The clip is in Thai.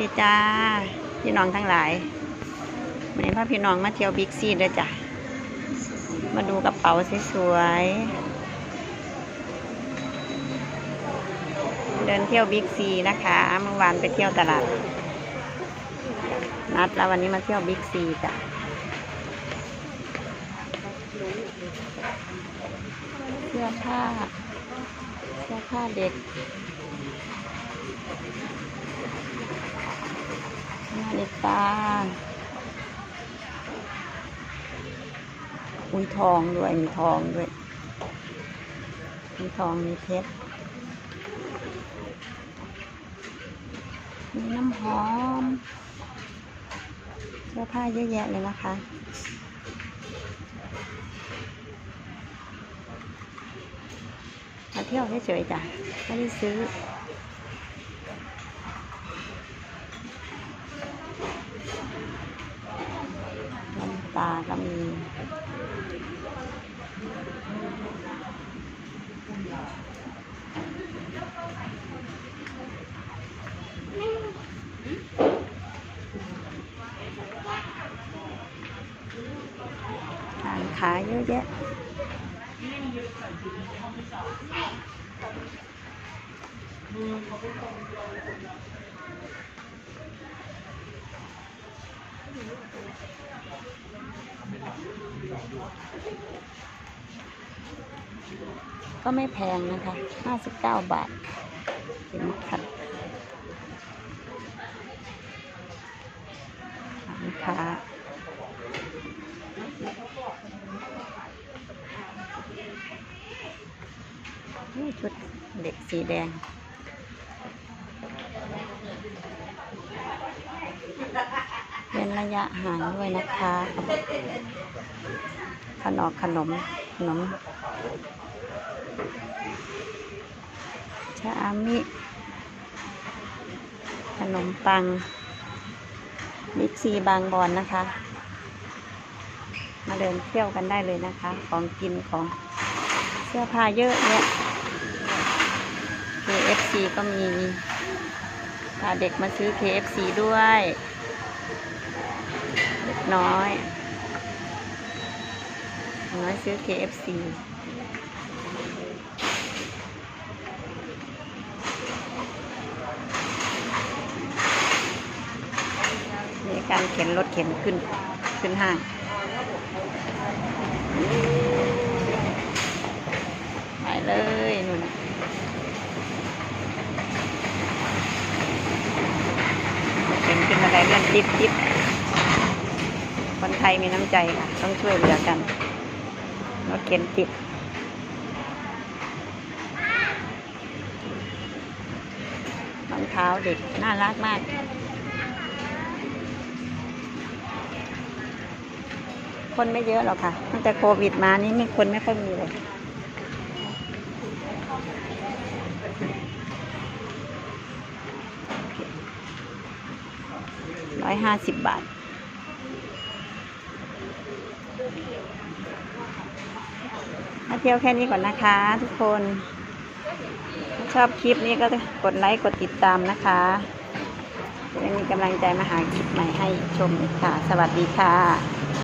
ดีจ้า พี่น้องทั้งหลายวันนี้พาพี่น้องมาเที่ยวบิ๊กซีด้วยจ้ะ มาดูกระเป๋าสวยๆ เดินเที่ยวบิ๊กซีนะคะ เมื่อวานไปเที่ยวตลาด นัดแล้ววันนี้มาเที่ยวบิ๊กซีจ้ะเสื้อผ้าเสื้อผ้าเด็ก นาฬิกาอุ้ยทองด้วย มีทองด้วย มีทอง มีเพชร มีน้ำหอม เสื้อผ้าเยอะแยะเลยนะคะมาเที่ยวเฉยๆจ้ะ ไม่ได้ซื้อ น้ำตาก็มีหางขาเยอะแยะ ก็ไม่แพงนะคะ 59 บาทเข็มขัดร้านค้านี่ชุดเด็กสีแดง เป็ นระยะห่างด้วยนะคะขนมขนมขนมชามิ ขนมปังบิ๊กซีบางบอนนะคะ มาเดินเที่ยวกันได้เลยนะคะ ของกินของเสื้อผ้าเยอะแยะ KFC ก็มีพาเด็กมาซื้อ KFC ด้วย เด็กน้อย น้อยซื้อ KFC มีการเข็นรถเข็นขึ้น ขึ้นห้างไปเลยนู่นนะเข็นขึ้นมาได้เลื่อนจิ๊บจิ๊บ ยมีน้ำใจค่ะ ต้องช่วยเหลือกันรถเข็นติดรองเท้าเด็ก น่ารักมากคนไม่เยอะหรอกค่ะ ตั้งแต่โควิดมานี่ไม่คนไม่ค่อยมีเลย ร้อยห้าสิบบาท มาเที่ยวแค่นี้ก่อนนะคะ ทุกคนชอบคลิปนี้ก็กดไลค์กดติดตามนะคะจะได้มีกำลังใจมาหาคลิปใหม่ให้ชมค่ะ สวัสดีค่ะ